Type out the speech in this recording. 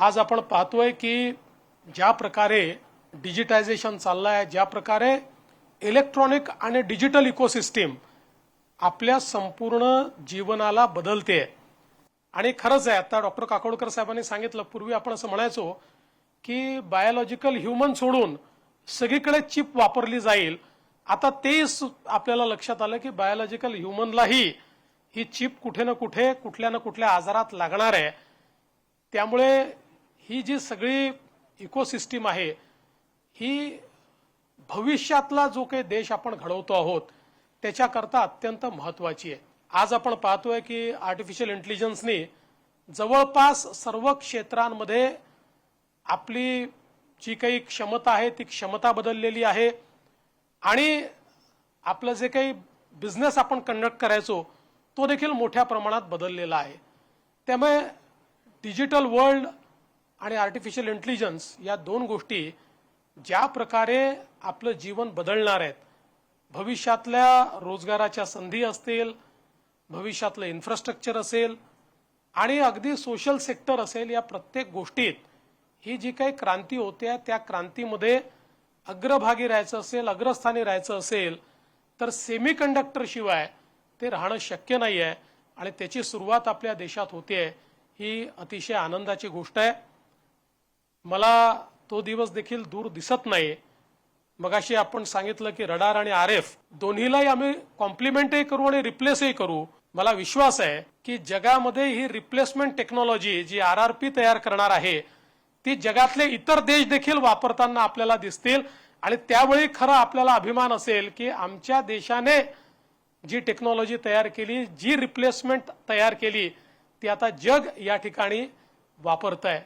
आज आपण पाहतोय की ज्या प्रकारे डिजिटायझेशन चाललं आहे ज्या प्रकारे इलेक्ट्रॉनिक आणि डिजिटल इकोसिस्टीम आपल्या संपूर्ण जीवनाला बदलते. आणि खरंच आहे आता डॉक्टर काकोडकर साहेबांनी सांगितलं पूर्वी आपण असं म्हणायचो की बायोलॉजिकल ह्युमन सोडून सगळीकडे चिप वापरली जाईल. आता ते आपल्याला लक्षात आलं की बायोलॉजिकल ह्युमनलाही ही चिप कुठे ना कुठे कुठल्या ना कुठल्या आजारात लागणार आहे. त्यामुळे ही जी सगळी इकोसिस्टीम आहे ही भविष्यातला जो काही देश आपण घडवतो आहोत त्याच्याकरता अत्यंत महत्वाची आहे. आज आपण पाहतोय की आर्टिफिशियल इंटेलिजन्सनी जवळपास सर्व क्षेत्रांमध्ये आपली जी काही क्षमता आहे ती क्षमता बदललेली आहे. आणि आपलं जे काही बिझनेस आपण कंडक्ट करायचो तो देखील मोठ्या प्रमाणात बदललेला आहे. त्यामुळे डिजिटल वर्ल्ड आणि आर्टिफिशियल इंटेलिजन्स या दोन गोष्टी ज्या प्रकारे आपलं जीवन बदलणार आहेत. भविष्यातल्या रोजगाराच्या संधी असतील भविष्यातलं इन्फ्रास्ट्रक्चर असेल आणि अगदी सोशल सेक्टर असेल या प्रत्येक गोष्टीत ही जी काही क्रांती होते त्या क्रांतीमध्ये अग्रभागी राहायचं असेल अग्रस्थानी राहायचं असेल तर सेमी कंडक्टर शिवाय ते राहणं शक्य नाही आहे आणि त्याची सुरुवात आपल्या देशात होते ही अतिशय आनंदाची गोष्ट आहे. मला तो दिवस देखील दूर दिसत नाही मगाशी आपण सांगितलं की रडार आणि आर एफ दोन्हीलाही आम्ही कॉम्प्लिमेंटही करू आणि रिप्लेसही करू. मला विश्वास आहे की जगामध्ये ही रिप्लेसमेंट टेक्नॉलॉजी जी आर आर पी तयार करणार आहे ती जगातले इतर देश देखील वापरताना आपल्याला दिसतील आणि त्यावेळी खरं आपल्याला अभिमान असेल की आमच्या देशाने जी टेक्नॉलॉजी तयार केली जी रिप्लेसमेंट तयार केली ती आता जग या ठिकाणी वापरत आहे